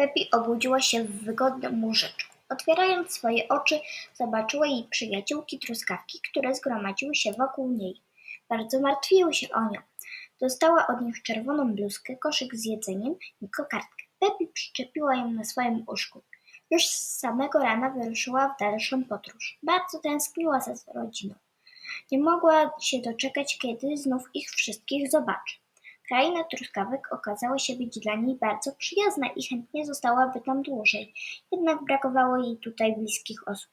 Pepi obudziła się w wygodnym łóżeczku. Otwierając swoje oczy, zobaczyła jej przyjaciółki truskawki, które zgromadziły się wokół niej. Bardzo martwiły się o nią. Dostała od nich czerwoną bluzkę, koszyk z jedzeniem i kokardkę. Pepi przyczepiła ją na swoim łóżku. Już z samego rana wyruszyła w dalszą podróż. Bardzo tęskniła za rodziną. Nie mogła się doczekać, kiedy znów ich wszystkich zobaczy. Kraina truskawek okazała się być dla niej bardzo przyjazna i chętnie zostałaby tam dłużej, jednak brakowało jej tutaj bliskich osób.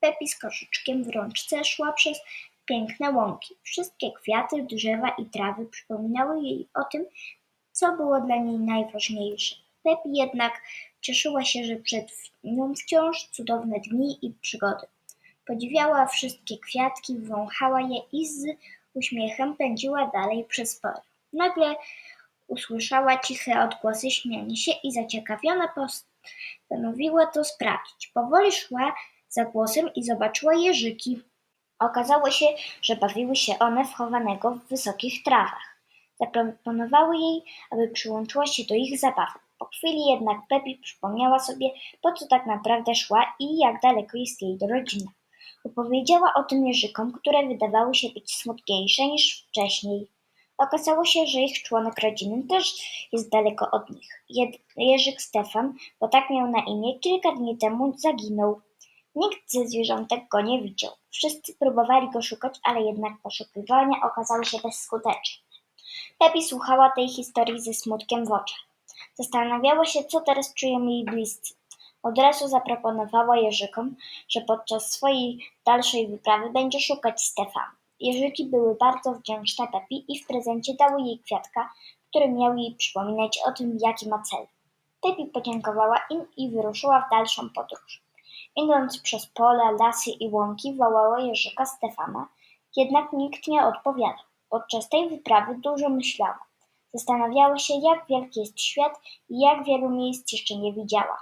Pepi z koszyczkiem w rączce szła przez piękne łąki. Wszystkie kwiaty, drzewa i trawy przypominały jej o tym, co było dla niej najważniejsze. Pepi jednak cieszyła się, że przed nią wciąż cudowne dni i przygody. Podziwiała wszystkie kwiatki, wąchała je i z uśmiechem pędziła dalej przez pole. Nagle usłyszała ciche odgłosy śmiania się i zaciekawiona postanowiła to sprawdzić. Powoli szła za głosem i zobaczyła jeżyki. Okazało się, że bawiły się one w chowanego w wysokich trawach. Zaproponowały jej, aby przyłączyła się do ich zabawy. Po chwili jednak Pepi przypomniała sobie, po co tak naprawdę szła i jak daleko jest jej rodzina. Opowiedziała o tym jeżykom, które wydawały się być smutniejsze niż wcześniej. Okazało się, że ich członek rodziny też jest daleko od nich. Jerzyk Stefan, bo tak miał na imię, kilka dni temu zaginął. Nikt ze zwierzątek go nie widział. Wszyscy próbowali go szukać, ale jednak poszukiwania okazały się bezskuteczne. Pepi słuchała tej historii ze smutkiem w oczach. Zastanawiała się, co teraz czują jej bliscy. Od razu zaproponowała Jerzykom, że podczas swojej dalszej wyprawy będzie szukać Stefana. Jerzyki były bardzo wdzięczne Pepi i w prezencie dały jej kwiatka, który miał jej przypominać o tym, jaki ma cel. Pepi podziękowała im i wyruszyła w dalszą podróż. Idąc przez pola, lasy i łąki wołała Jerzyka Stefana, jednak nikt nie odpowiadał. Podczas tej wyprawy dużo myślała. Zastanawiała się, jak wielki jest świat i jak wielu miejsc jeszcze nie widziała.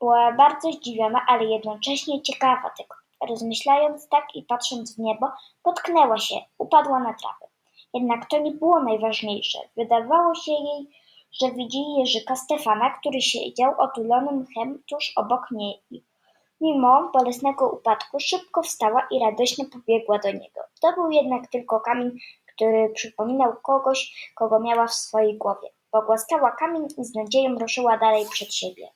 Była bardzo zdziwiona, ale jednocześnie ciekawa tego. Rozmyślając tak i patrząc w niebo, potknęła się, upadła na trawę. Jednak to nie było najważniejsze. Wydawało się jej, że widzi Jerzyka Stefana, który siedział otulony mchem tuż obok niej. Mimo bolesnego upadku szybko wstała i radośnie pobiegła do niego. To był jednak tylko kamień, który przypominał kogoś, kogo miała w swojej głowie. Pogłaskała kamień i z nadzieją ruszyła dalej przed siebie.